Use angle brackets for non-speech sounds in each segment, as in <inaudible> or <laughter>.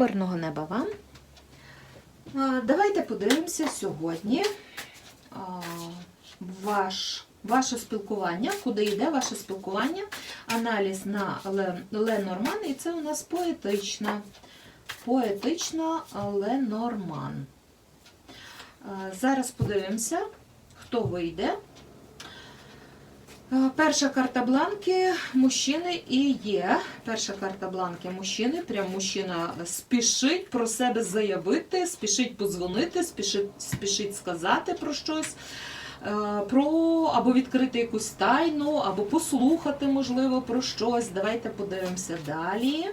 Мирного неба вам. Давайте подивимося сьогодні ваш, ваше спілкування, куди йде ваше спілкування, аналіз на Ле- Ленорман, і це у нас поетична. Поетична Ленорман. Зараз подивимося, хто вийде. Е, Перша карта бланки мужчини і є. Перша карта бланки мужчини. Прям мужчина спішить про себе заявити, спішить подзвонити, спішить, спішить сказати про щось. е, Про або відкрити якусь тайну, або послухати, можливо, про щось. Давайте подивимося далі.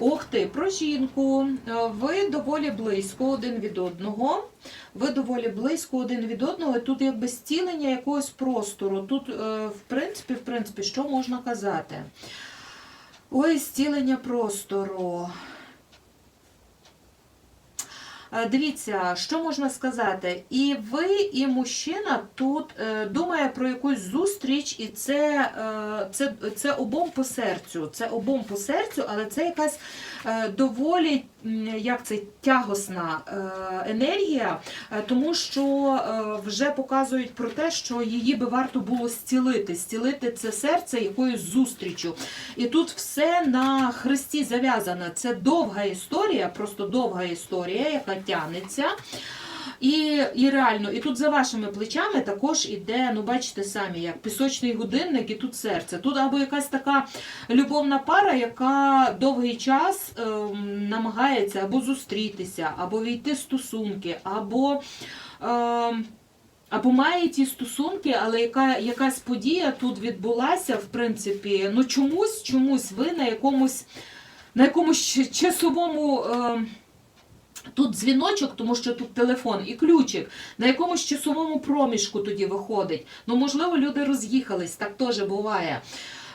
Ох ти, про жінку. Е, Ви доволі близько один від одного. Ви доволі близько один від одного. Тут якби стілення якогось простору. Тут, е, в принципі, в принципі, що можна казати? Ой, стілення простору. Е, Дивіться, що можна сказати? І ви, і мужчина тут е, думає про якусь зустріч, і це, е, це, це обом по серцю. Це обом по серцю, але це якась доволі як це, тягосна е, енергія, е, тому що е, вже показують про те, що її би варто було зцілити. Зцілити це серце якоюсь зустрічю. І тут все на хресті зав'язано. Це довга історія, просто довга історія, яка тягнеться. І, і реально, і тут за вашими плечами також іде, ну бачите самі, як пісочний годинник, і тут серце. Тут або якась така любовна пара, яка довгий час ем, намагається або зустрітися, або війти в стосунки, або. Ем, або має ті стосунки, але яка, якась подія тут відбулася, в принципі, ну чомусь, чомусь ви на якомусь, на якомусь часовому. Е, Тут дзвіночок, тому що тут телефон і ключик, на якомусь часовому проміжку тоді виходить. Ну, можливо, люди роз'їхались, так теж буває.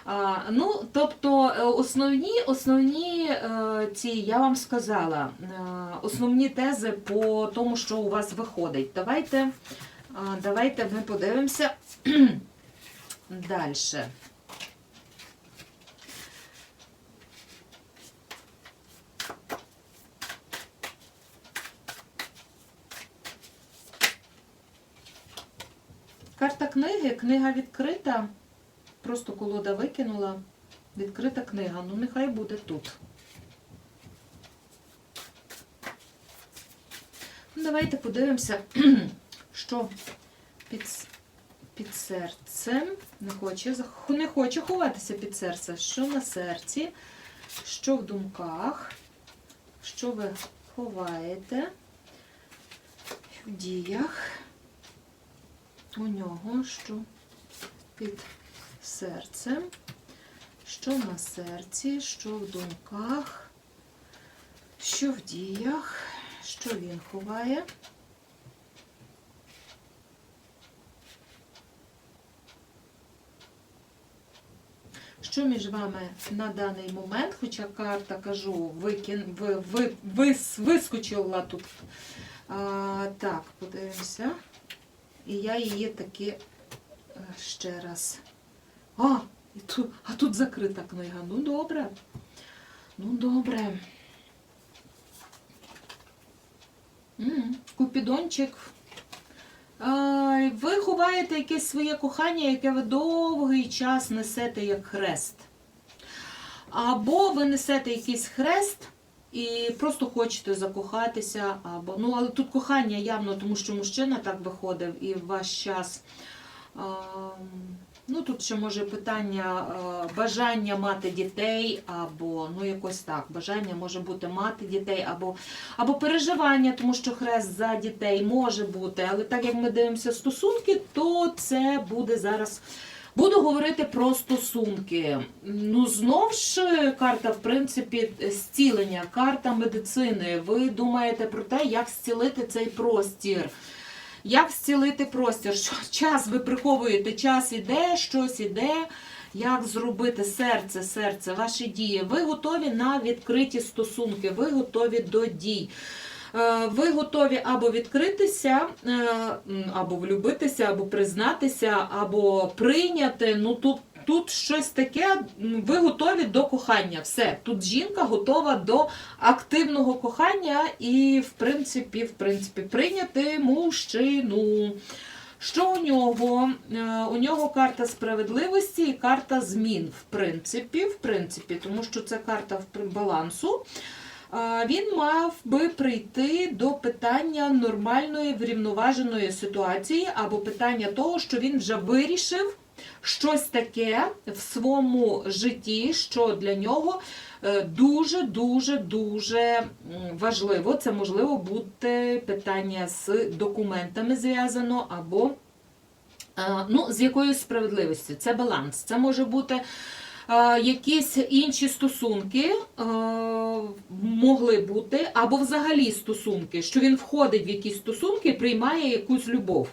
А, ну, тобто, е, основні, основні е, ці, я вам сказала, е, основні тези по тому, що у вас виходить. Давайте, давайте ми подивимося <clears throat> далі. Карта книги, книга відкрита. Просто колода викинула. Відкрита книга. Ну, нехай буде тут. Ну, Давайте подивимося, <clears throat> що під, під серцем. Не хоче, не хоче ховатися під серце. Що на серці, що в думках, що ви ховаєте в діях у нього, що під серцем, що на серці, що в думках, що в діях, що він ховає. Що між вами на даний момент, хоча карта, кажу, викин, ви, ви, вис, вискочила тут. А, так, подивимося. І я її таки е, ще раз. А, і тут, а тут закрита книга. Ну добре. Ну добре. М, Купідончик. А, ви ховаєте якесь своє кохання, яке ви довгий час несете як хрест. Або ви несете якийсь хрест і просто хочете закохатися, або ну але тут кохання явно, тому що мужчина так виходив, і ваш час. Ну, тут ще може питання бажання мати дітей, або ну якось так, бажання може бути мати дітей, або, або переживання, тому що хрест за дітей може бути. Але так як ми дивимося стосунки, то це буде зараз. Буду говорити про стосунки. Ну, знов ж карта, в принципі, зцілення, карта медицини. Ви думаєте про те, як зцілити цей простір. Як зцілити простір? Що час ви приховуєте, час іде, щось іде. Як зробити серце, серце, ваші дії? Ви готові на відкриті стосунки, ви готові до дій. Е, Ви готові або відкритися, е, або влюбитися, або признатися, або прийняти. Ну тут тут щось таке, ви готові до кохання. Все, тут жінка готова до активного кохання і, в принципі, в принципі, прийняти мужчину. Що у нього? Е, У нього карта справедливості і карта змін, в принципі, в принципі, тому що це карта балансу. Він мав би прийти до питання нормальної врівноваженої ситуації або питання того, що він вже вирішив щось таке в своєму житті, що для нього е, дуже, дуже, дуже важливо. Це можливо бути питання з документами зв'язано або е, ну, з якоюсь справедливістю. Це баланс. Це може бути. Е, Якісь інші стосунки е, могли бути, або взагалі стосунки, що він входить в якісь стосунки приймає якусь любов.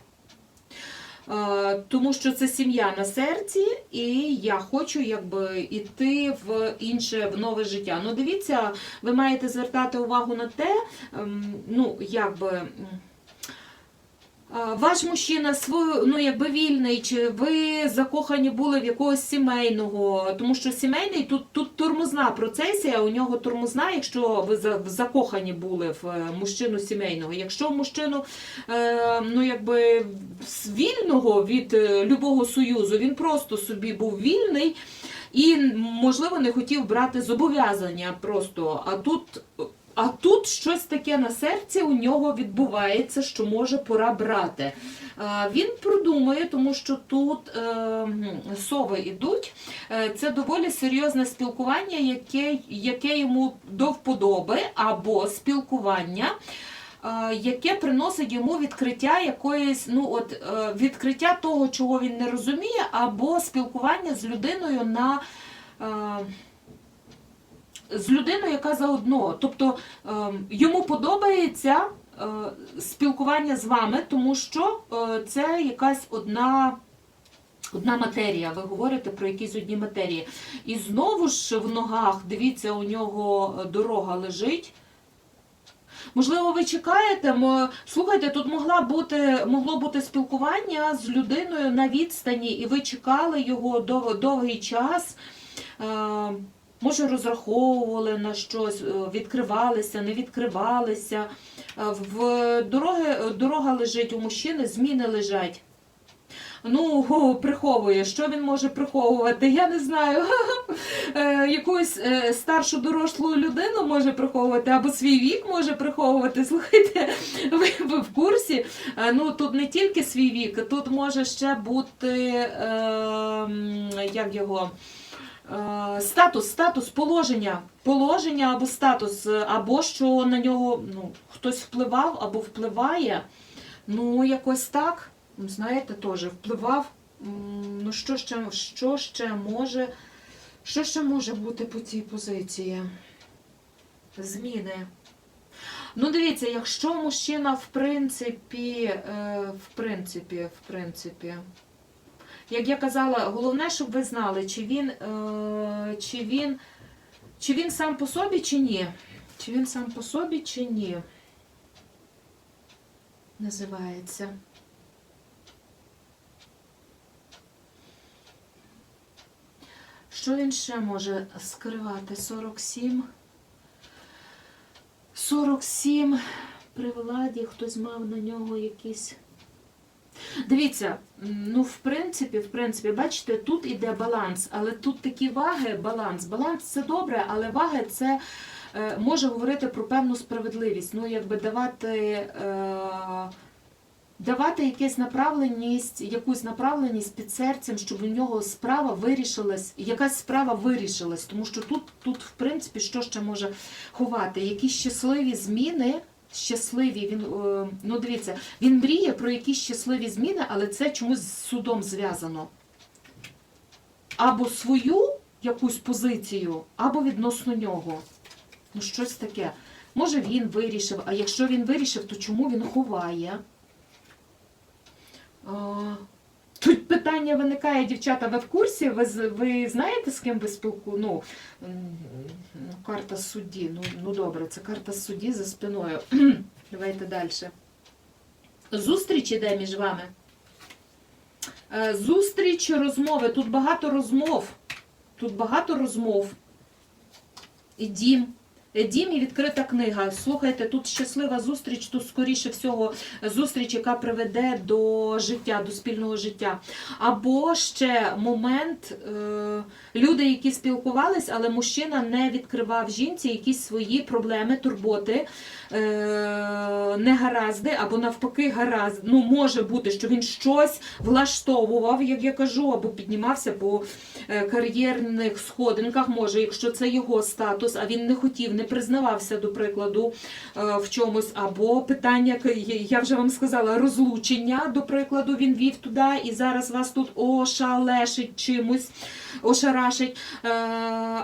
Е, Тому що це сім'я на серці, і я хочу якби іти в інше, в нове життя. Ну, дивіться, ви маєте звертати увагу на те, ем, ну, якби. Ваш мужчина свою, ну якби вільний, чи ви закохані були в якогось сімейного, тому що сімейний тут, тут тормозна процесія, у нього тормозна, якщо ви закохані були в е, мужчину сімейного. Якщо мужчину е, ну якби вільного від е, любого союзу, він просто собі був вільний і, можливо, не хотів брати зобов'язання просто. А тут а тут щось таке на серці у нього відбувається, що може пора брати. Він продумує, тому що тут е, сови йдуть. Е, Це доволі серйозне спілкування, яке, яке йому до вподоби, або спілкування. е, Яке приносить йому відкриття якоїсь, ну от відкриття того, чого він не розуміє, або спілкування з людиною на з людиною, яка заодно. Тобто ем, йому подобається е, спілкування з вами, тому що е, це якась одна. Одна матерія, ви говорите про якісь одні матерії. І знову ж в ногах, дивіться, у нього дорога лежить. Можливо, ви чекаєте, слухайте, тут могла бути, могло бути спілкування з людиною на відстані, і ви чекали його дов, довгий час. Е, Може, розраховували на щось, е, відкривалися, не відкривалися. Е, В дороги, дорога лежить у мужчини, зміни лежать. Ну, приховує. Що він може приховувати? Я не знаю. <laughs> Е, Якусь е, старшу дорослу людину може приховувати, або свій вік може приховувати. <laughs> Слухайте, ви, в курсі? Е, Ну, тут не тільки свій вік, тут може ще бути, е, як його. Е, Статус, статус, положення, положення або статус, е, або що на нього ну, хтось впливав або впливає. Ну, якось так, знаєте, теж впливав. Ну, що ще, що ще може, що ще може бути по цій позиції? Зміни. Ну, дивіться, якщо мужчина, в принципі, е, в принципі, в принципі, як я казала, головне, щоб ви знали, чи він, е, чи він, чи він сам по собі, чи ні. Чи він сам по собі, чи ні. Називається. Що він ще може скривати? 47. 47 при владі, хтось мав на нього якісь. Дивіться, ну в принципі, в принципі, бачите, тут іде баланс, але тут такі ваги, баланс. Баланс це добре, але ваги це е, може говорити про певну справедливість. Ну, якби давати, е, давати якусь направленість, якусь направленість під серцем, щоб у нього справа вирішилась, якась справа вирішилась. Тому що тут, тут, в принципі, що ще може ховати? Якісь щасливі зміни. Щасливі, він е, ну дивіться, він мріє про якісь щасливі зміни, але це чомусь з судом зв'язано. Або свою якусь позицію, або відносно нього. Ну, щось таке. Може, він вирішив, а якщо він вирішив, то чому він ховає? Тут питання виникає, дівчата, ви в курсі? Ви, ви знаєте, з ким ви спілку? Ну, ну, карта судді. Ну, ну добре, це карта судді за спиною. <clears throat> Давайте далі. Зустріч іде між вами. Е, Зустріч, розмови. Тут багато розмов. Тут багато розмов. І дім. Е, Дім і відкрита книга. Слухайте, тут щаслива зустріч, тут скоріше всього зустріч, яка приведе до життя, до спільного життя. Або ще момент, е, люди, які спілкувались, але мужчина не відкривав жінці якісь свої проблеми, турботи, е, негаразди, або навпаки, гаразд. Ну, може бути, що він щось влаштовував, як я кажу, або піднімався по кар'єрних сходинках, може, якщо це його статус, а він не хотів, не признавався, до прикладу, е, в чомусь, або питання, я вже вам сказала, розлучення, до прикладу, він вів туди, і зараз вас тут ошалешить чимось, ошарашить. Е,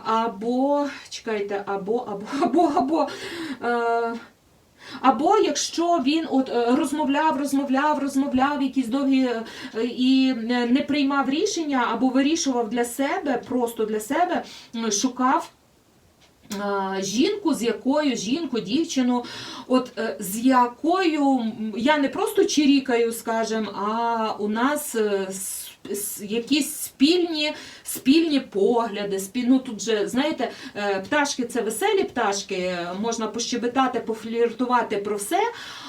Або, чекайте, або, або, <laughs> або, або. е, або якщо він от розмовляв, розмовляв, розмовляв якісь довгі і не приймав рішення, або вирішував для себе, просто для себе, шукав. Жінку, з якою жінку, дівчину, от е, з якою я не просто чирікаю, скажем, а у нас е, якісь спільні, спільні погляди, спіль... ну, тут же, знаєте, е, пташки це веселі пташки, можна пощебетати, пофліртувати про все.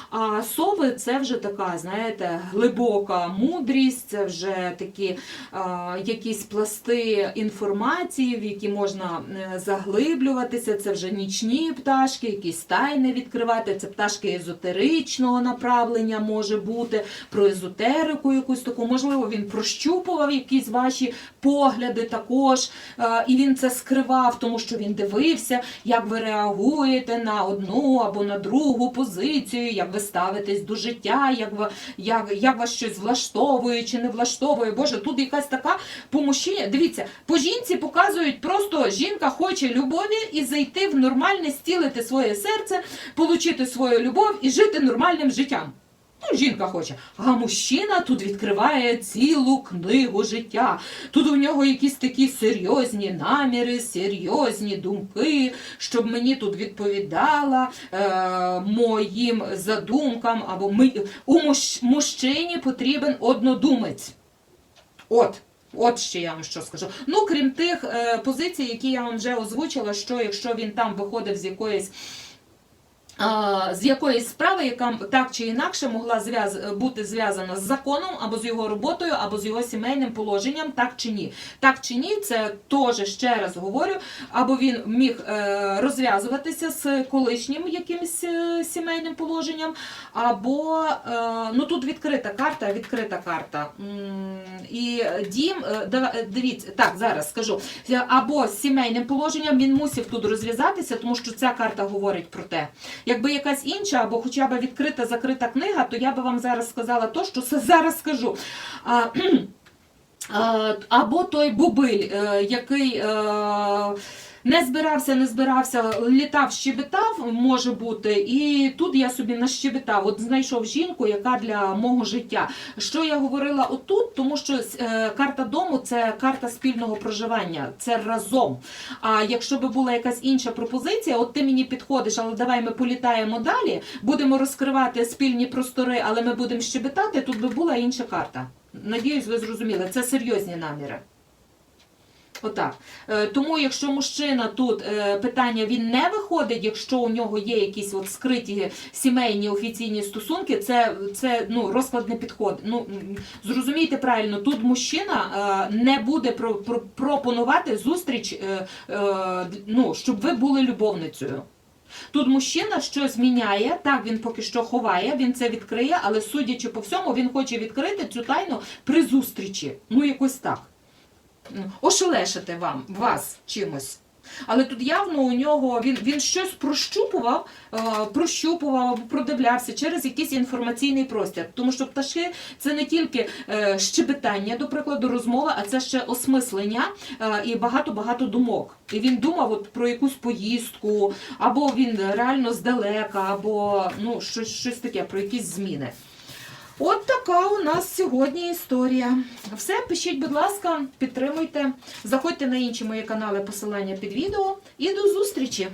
А сови це вже така, знаєте, глибока мудрість, це вже такі а, якісь пласти інформації, в які можна е, заглиблюватися. Це вже нічні пташки, якісь тайни відкривати. Це пташки езотеричного направлення може бути, про езотерику якусь таку. Можливо, він прощупував якісь ваші погляди також, е, і він це скривав, тому що він дивився, як ви реагуєте на одну або на другу позицію, як ви ставитесь до життя, як, ви, як, як вас щось влаштовує чи не влаштовує. Боже, тут якась така по мужчині. Дивіться, по жінці показують просто жінка хоче любові і зайти в нормальне, стілити своє серце, отримати свою любов і жити нормальним життям. Ну, жінка хоче. А мужчина тут відкриває цілу книгу життя. Тут у нього якісь такі серйозні наміри, серйозні думки, щоб мені тут відповідала е, моїм задумкам. Або ми, у муж, мужчині потрібен однодумець. От. От ще я вам що скажу. Ну, крім тих е, позицій, які я вам вже озвучила, що якщо він там виходив з якоїсь з якоїсь справи, яка так чи інакше могла зв'яз... бути зв'язана з законом, або з його роботою, або з його сімейним положенням, так чи ні. Так чи ні, це теж ще раз говорю, або він міг е, розв'язуватися з колишнім якимось е, сімейним положенням, або е, ну тут відкрита карта, відкрита карта. І дім, дивіться, так, зараз скажу, або з сімейним положенням він мусив тут розв'язатися, тому що ця карта говорить про те. Якби якась інша, або хоча б відкрита закрита книга, то я би вам зараз сказала то, що зараз скажу. А, або той бубиль, е, який. Не збирався, не збирався, літав, щебетав, може бути, і тут я собі нащебетав. От знайшов жінку, яка для мого життя. Що я говорила отут, тому що е, карта дому це карта спільного проживання, це разом. А якщо би була якась інша пропозиція, от ти мені підходиш, але давай ми політаємо далі, будемо розкривати спільні простори, але ми будемо щебетати, тут би була інша карта. Надіюсь, ви зрозуміли, це серйозні наміри. Отак. Е, Тому, якщо мужчина тут е, питання він не виходить, якщо у нього є якісь от скриті сімейні офіційні стосунки, це, це ну, розклад не підходить. Ну, зрозумійте правильно, тут мужчина е, не буде про, про, пропонувати зустріч, ну, щоб ви були любовницею. Тут мужчина щось міняє, так він поки що ховає, він це відкриє, але судячи по всьому, він хоче відкрити цю тайну при зустрічі. Ну, якось так. Ошелешити вам, вас чимось. Але тут явно у нього він, він щось прощупував, е, прощупував або продивлявся через якийсь інформаційний простір. Тому що пташки це не тільки е, щебетання, до прикладу, розмова, а це ще осмислення е, і багато-багато думок. І він думав от про якусь поїздку, або він реально здалека, або ну, щось, щось таке, про якісь зміни. От така у нас сьогодні історія. Все, пишіть, будь ласка, підтримуйте, заходьте на інші мої канали, посилання під відео і до зустрічі!